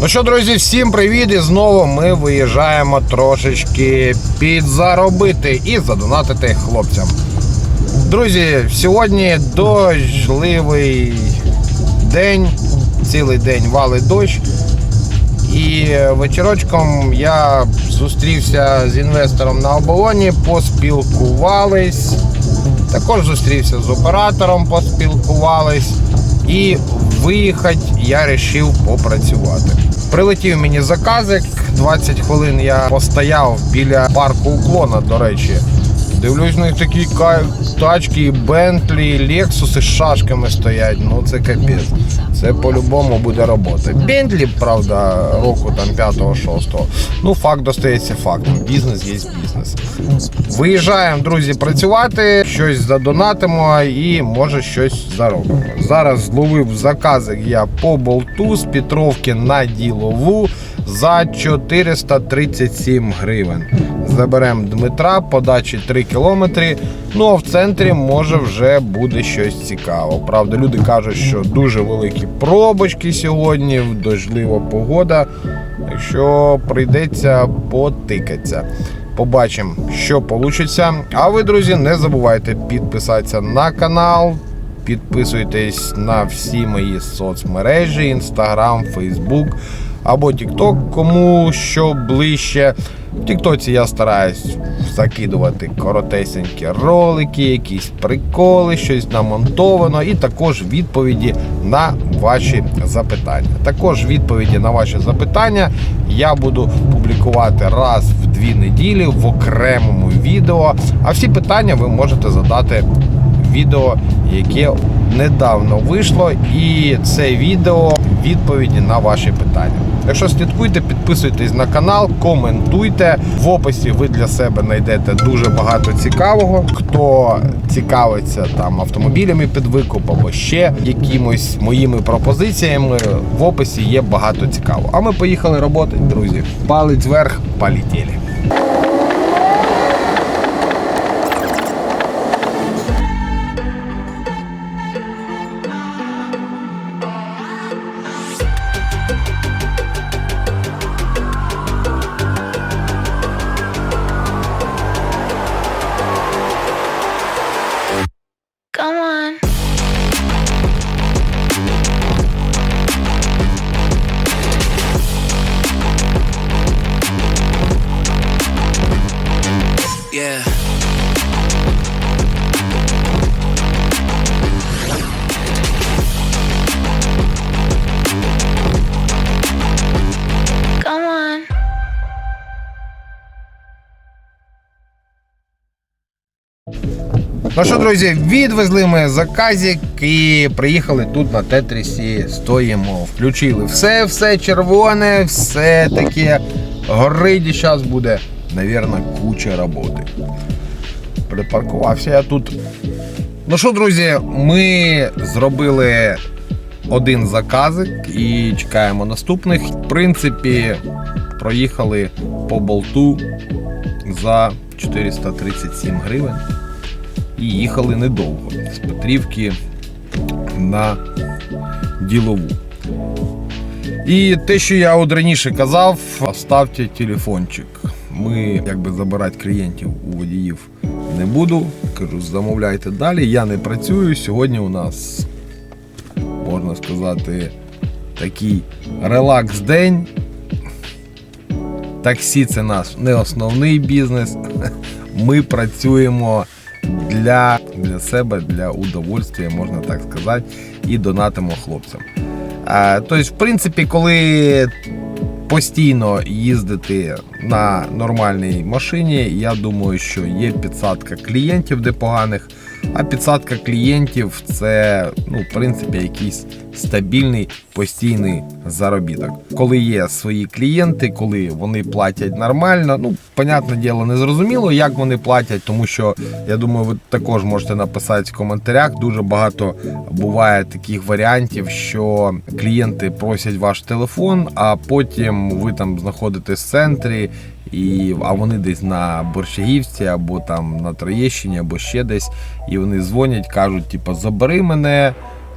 Ну що, друзі, всім привіт! І знову ми виїжджаємо трошечки підзаробити і задонатити хлопцям. Друзі, сьогодні дощливий день, цілий день валить дощ. І вечорочком я зустрівся з інвестором на оболоні, поспілкувались. Також зустрівся з оператором, поспілкувались. І виїхати я вирішив попрацювати. Прилетів мені заказик, 20 хвилин я постояв біля парку уклона, до речі. Дивлюсь, на них такі тачки, Бентлі, Лексуси з шашками стоять. Ну це капець. Це по-любому буде робота. Бентлі, правда, року там 5-6. Ну, факт достається фактом. Бізнес є бізнес. Виїжджаємо, друзі, працювати, щось задонатимо і може щось заробимо. Зараз зловив заказик я по болту з Петровки на ділову за 437 гривень. Заберемо Дмитра, подачі 3 кілометри. Ну а в центрі може вже буде щось цікаво. Правда, люди кажуть, що дуже великі пробочки сьогодні, дождлива погода. Так що прийдеться потикатися. Побачимо, що вийде. А ви, друзі, не забувайте підписатися на канал. Підписуйтесь на всі мої соцмережі: Інстаграм, Фейсбук або Тікток, кому що ближче. В Тіктоці я стараюсь закидувати коротесенькі ролики, якісь приколи, щось намонтовано, і також відповіді на ваші запитання. Також відповіді на ваші запитання я буду публікувати раз в дві неділі в окремому відео. А всі питання ви можете задати відео, яке недавно вийшло, і це відео відповіді на ваші питання. Якщо слідкуйте, підписуйтесь на канал, коментуйте. В описі ви для себе знайдете дуже багато цікавого. Хто цікавиться там автомобілями під викуп або ще якимось моїми пропозиціями, в описі є багато цікавого. А ми поїхали роботи, друзі. Палець вверх, полетіли. Ну що, друзі, відвезли ми заказик і приїхали тут на Тетрісі. Стоїмо, включили все, все червоне, все таке горить. І зараз буде, навірно, куча роботи. Припаркувався я тут. Ну що, друзі, ми зробили один заказик і чекаємо наступних. В принципі, проїхали по болту за 437 гривень і їхали недовго з Петрівки на ділову. І те, що я от раніше казав, ставте телефончик. Ми якби забирати клієнтів у водіїв не буду. Кажу, замовляйте далі. Я не працюю. Сьогодні у нас, можна сказати, такий релакс-день. Таксі це наш не основний бізнес. Ми працюємо для, для себе, для удовольствия, можна так сказати, і донатимо хлопцям. А, тобто, в принципі, коли постійно їздити на нормальній машині, я думаю, що є підсадка клієнтів непоганих, а підсадка клієнтів це, ну, в принципі, якийсь стабільний постійний заробіток. Коли є свої клієнти, коли вони платять нормально, ну, понятне діло, не зрозуміло, як вони платять, тому що я думаю, ви також можете написати в коментарях. Дуже багато буває таких варіантів, що клієнти просять ваш телефон, а потім ви там знаходитесь в центрі. І, а вони десь на Борщагівці, або там на Троєщині, або ще десь. І вони дзвонять, кажуть, типу, забери мене,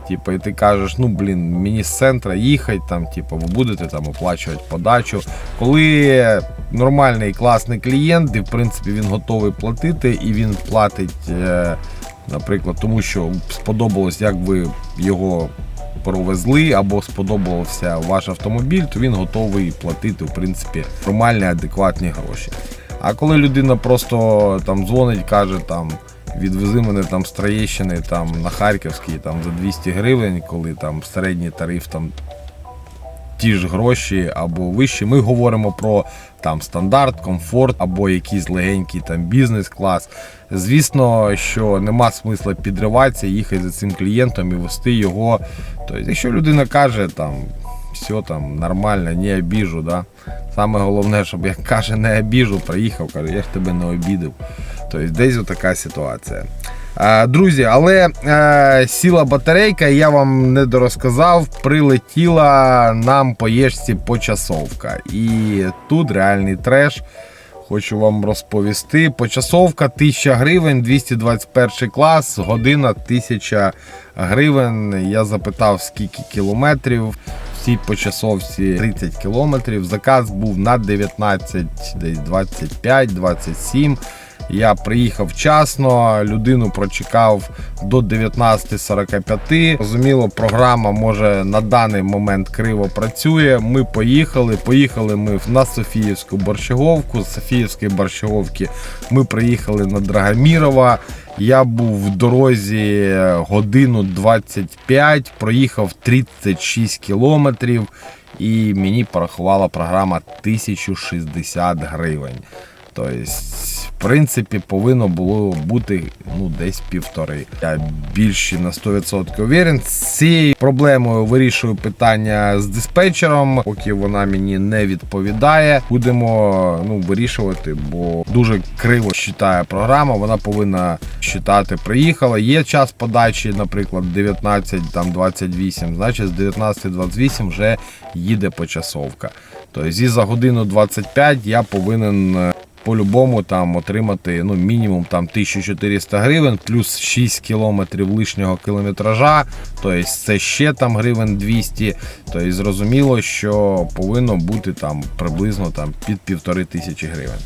Типу, і ти кажеш, ну блін, мені з центра їхати, там, типу, ви будете там оплачувати подачу. Коли нормальний класний клієнт, і в принципі він готовий платити, і він платить, е, наприклад, тому що сподобалось, як ви його провезли, або сподобався ваш автомобіль, то він готовий платити, в принципі, нормальні, адекватні гроші. А коли людина просто там дзвонить, каже там. Відвези мене там з Троєщини там на Харківський там за 200 гривень, коли там середній тариф там ті ж гроші або вищі. Ми говоримо про там стандарт, комфорт або якийсь легенький там бізнес-клас. Звісно, що нема смисла підриватися, їхати за цим клієнтом і вести його. Тобто, якщо людина каже там. Все там нормально, не обіжу, да. Саме головне, щоб як каже, не обіжу, приїхав, каже, я ж тебе не обідав. Тобто десь така ситуація. Друзі, але е, сіла батарейка, я вам не дорозказав, прилетіла нам по єшці почасовка. І тут реальний треш. Хочу вам розповісти. Почасовка 1000 гривень, 221 клас, година 1000 гривень. Я запитав, скільки кілометрів. В цій почасовці 30 кілометрів. Заказ був на 19, десь 25-27. Я приїхав вчасно, людину прочекав до 19.45. Розуміло, програма може на даний момент криво працює. Ми поїхали. Поїхали ми на Софіївську борщаговку. З Софіївської борщаговки ми приїхали на Драгомірова. Я був в дорозі годину 25, проїхав 36 кілометрів, і мені порахувала програма 1060 гривень. Тобто, в принципі, повинно було бути ну, десь півтори. Я більше на 100% уверен. З цією проблемою вирішую питання з диспетчером, поки вона мені не відповідає. Будемо ну, вирішувати, бо дуже криво считає програма. Вона повинна считати, приїхала. Є час подачі, наприклад, 19-28, значить з 19.28 вже їде почасовка. Тобто, і за годину 25 я повинен. По-любому там отримати ну, мінімум там 1400 гривень, плюс 6 кілометрів лишнього кілометража, тобто це ще там гривень 200. Тобто зрозуміло, що повинно бути там приблизно там під півтори тисячі гривень.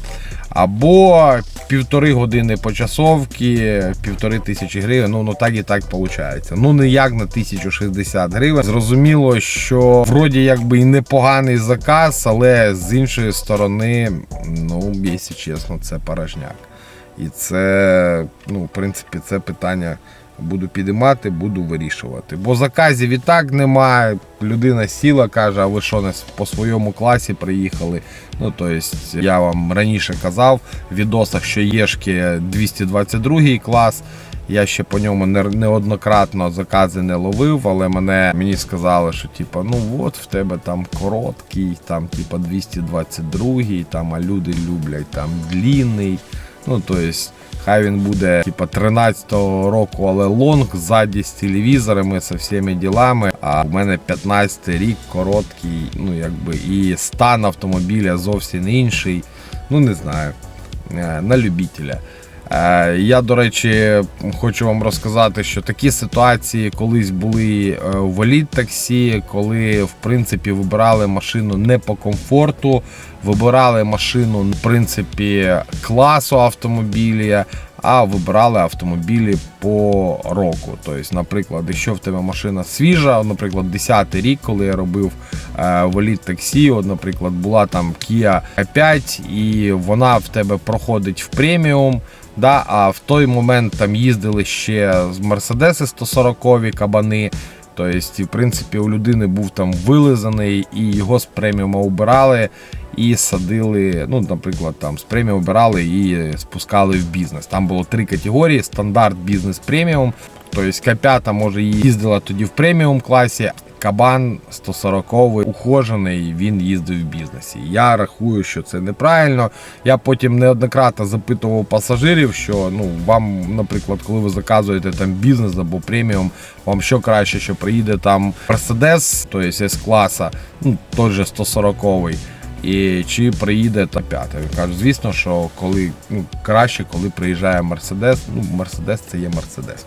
Або півтори години почасовки, півтори тисячі гривень. Ну, ну так і так виходить. Ну ніяк на 1060 гривень. Зрозуміло, що вроді якби і непоганий заказ, але з іншої сторони, ну, якщо чесно, це порожняк. І це, ну, в принципі, це питання буду підіймати, буду вирішувати. Бо заказів і так немає. Людина сіла, каже, а ви що не по своєму класі приїхали. Ну, тобто, я вам раніше казав в відосах, що Єшки 222 клас. Я ще по ньому неоднократно закази не ловив, але мене мені сказали, що типа, ну от в тебе там короткий, там типа 222, там, а люди люблять там длінний. Ну, тобто, хай він буде типа 13-го року, але лонг ззаді з телевізорами, з всіми ділами. А в мене 15-й рік короткий, ну якби і стан автомобіля зовсім інший. Ну не знаю. е, На любителя. Е, Я, до речі, хочу вам розказати, що такі ситуації колись були е, в валід таксі, коли в принципі вибирали машину не по комфорту, вибирали машину в принципі класу автомобіля, а вибирали автомобілі по року. Тобто, наприклад, якщо в тебе машина свіжа, наприклад, 10 рік, коли я робив е, валід таксі, от, наприклад, була там Kia A5, і вона в тебе проходить в преміум. Да, а в той момент там їздили ще з Мерседеси 140 кабани. Тобто, в принципі, у людини був там вилизаний, і його з преміума обирали і садили. Ну, наприклад, там з преміум обирали і спускали в бізнес. Там було три категорії: стандарт, бізнес, преміум. Тобто К5 може їздила тоді в преміум класі. Кабан 140 ухожений, він їздив в бізнесі. Я рахую, що це неправильно. Я потім неоднократно запитував пасажирів, що ну вам, наприклад, коли ви заказуєте там бізнес або преміум, вам що краще, що приїде там Mercedes, тобто с класа, ну той же 140 і чи приїде та п'ята. Він каже, звісно, що коли ну, краще, коли приїжджає Мерседес. Ну, Мерседес це є Мерседес.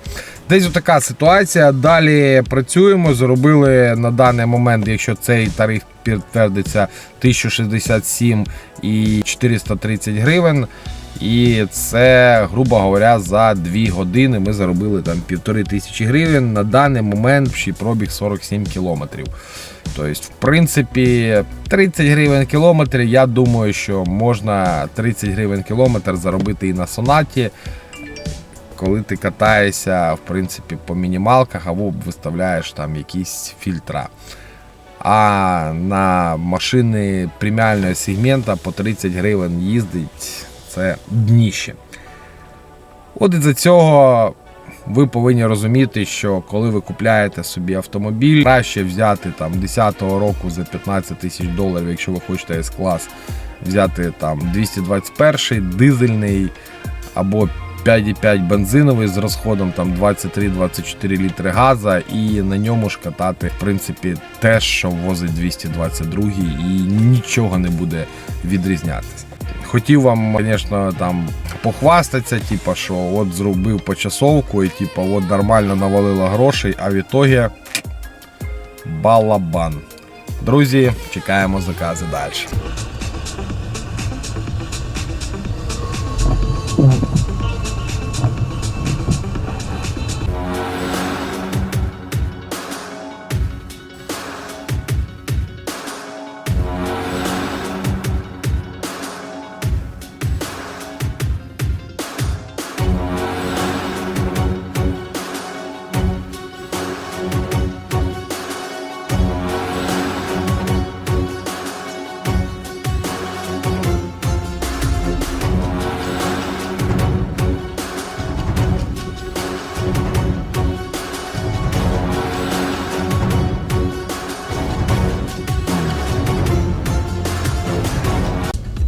Десь така ситуація. Далі працюємо. Зробили на даний момент, якщо цей тариф підтвердиться 1067 і 430 гривень. І це, грубо говоря, за 2 години ми заробили там півтори тисячі гривень. На даний момент ще пробіг 47 кілометрів. Тобто, в принципі, 30 гривень кілометр. Я думаю, що можна 30 гривень кілометр заробити і на сонаті, коли ти катаєшся в принципі, по мінімалках або виставляєш там якісь фільтра. А на машини преміального сегмента по 30 гривень їздить це дніще. От із-за цього ви повинні розуміти, що коли ви купляєте собі автомобіль, краще взяти там 10-го року за 15 тисяч доларів, якщо ви хочете S-клас, взяти там 221 дизельний або 5,5 бензиновий з розходом там 23-24 літри газа, і на ньому ж катати, в принципі, те, що возить 222 і нічого не буде відрізнятися. Хотів вам, звісно, там похвастатися, типу, що от зробив почасовку і типу, от нормально навалило грошей, а в ітогі балабан. Друзі, чекаємо закази далі.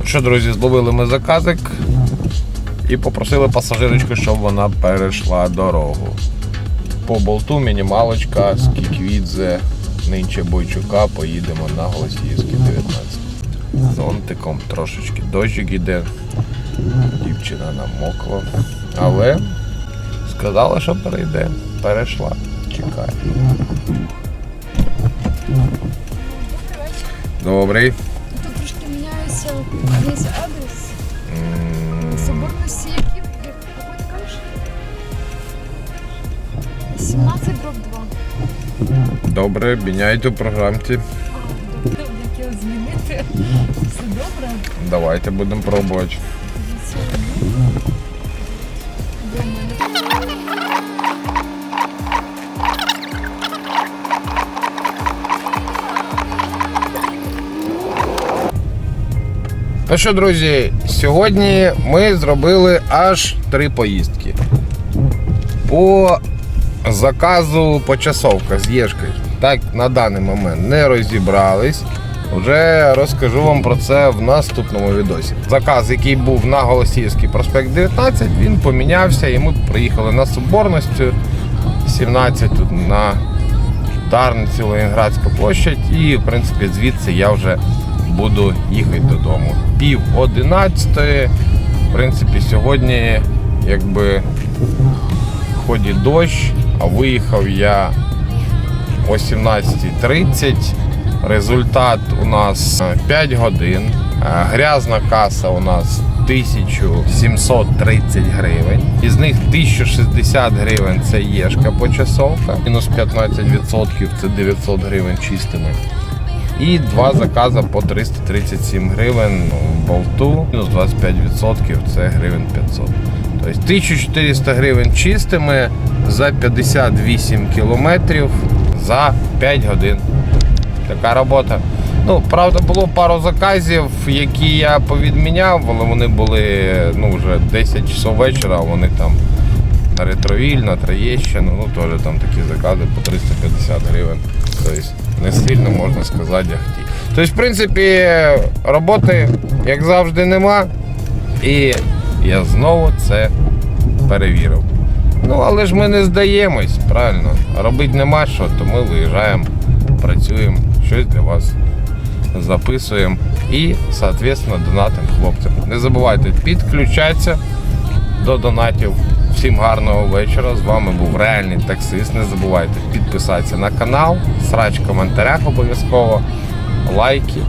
Що, друзі, зловили ми заказик і попросили пасажирочку, щоб вона перейшла дорогу. По болту мінімалочка з Кіквідзе, нинче Бойчука, поїдемо на Голосіївський 19. Зонтиком трошечки дощик іде. Дівчина намокла. Але сказала, що перейде. Перейшла. Чекає. Добрий. Трошки міняється адрес. Соборності яких, як какой ти кажеш? 17 дроб 2. Добре, міняйте в програмці. А, добре, як його змінити. Все добре. Давайте будемо пробувати. Ну що, друзі, сьогодні ми зробили аж три поїздки. По заказу почасовка з Єшкою. Так, на даний момент не розібрались. Вже розкажу вам про це в наступному відосі. Заказ, який був на Голосіївський проспект 19, він помінявся і ми приїхали на Соборності 17 тут на Дарницю, Ленінградська площадь. І, в принципі, звідси я вже буду їхати додому. Пів одинадцятої. В принципі, сьогодні якби ході дощ, а виїхав я о 17.30. Результат у нас е, 5 годин. Е, Грязна каса у нас 1730 гривень. Із них 1060 гривень це єшка почасовка. Мінус 15% це 900 гривень чистими. І два закази по 337 гривень ну, в болту, мінус 25% це гривень 500. Тобто 1400 гривень чистими за 58 кілометрів за 5 годин. Така робота. Ну, правда, було пару заказів, які я повідміняв, але вони були ну, вже 10 часов вечора, вони там на ретровіль, на Троєщину, ну теж там такі закази по 350 гривень. Тобто не сильно можна сказати ахті. Тобто, в принципі, роботи, як завжди, нема. І я знову це перевірив. Ну, але ж ми не здаємось, правильно. Робити нема що, то ми виїжджаємо, працюємо, щось для вас записуємо і, соответственно, донатимо хлопцям. Не забувайте підключатися до донатів. Всім гарного вечора. З вами був реальний таксист. Не забувайте підписатися на канал, срач в коментарях обов'язково, лайки.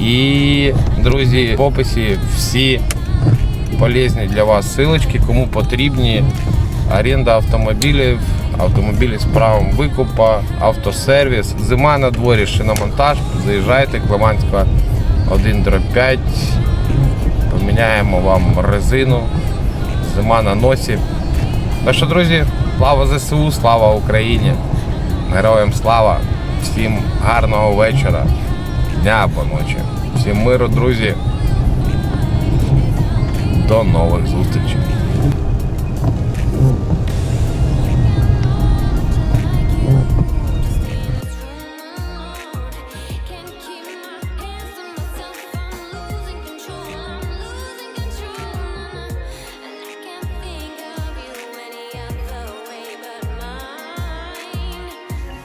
І, друзі, в описі всі полезні для вас силочки, кому потрібні оренда автомобілів, автомобілі з правом викупа, автосервіс. Зима на дворі, шиномонтаж. Заїжджайте Климанська 1 5. Поміняємо вам резину. Зима на носі. Ну що, друзі, слава ЗСУ, слава Україні! Героям слава! Всім гарного вечора, дня або ночі. Всім миру, друзі. До нових зустрічей.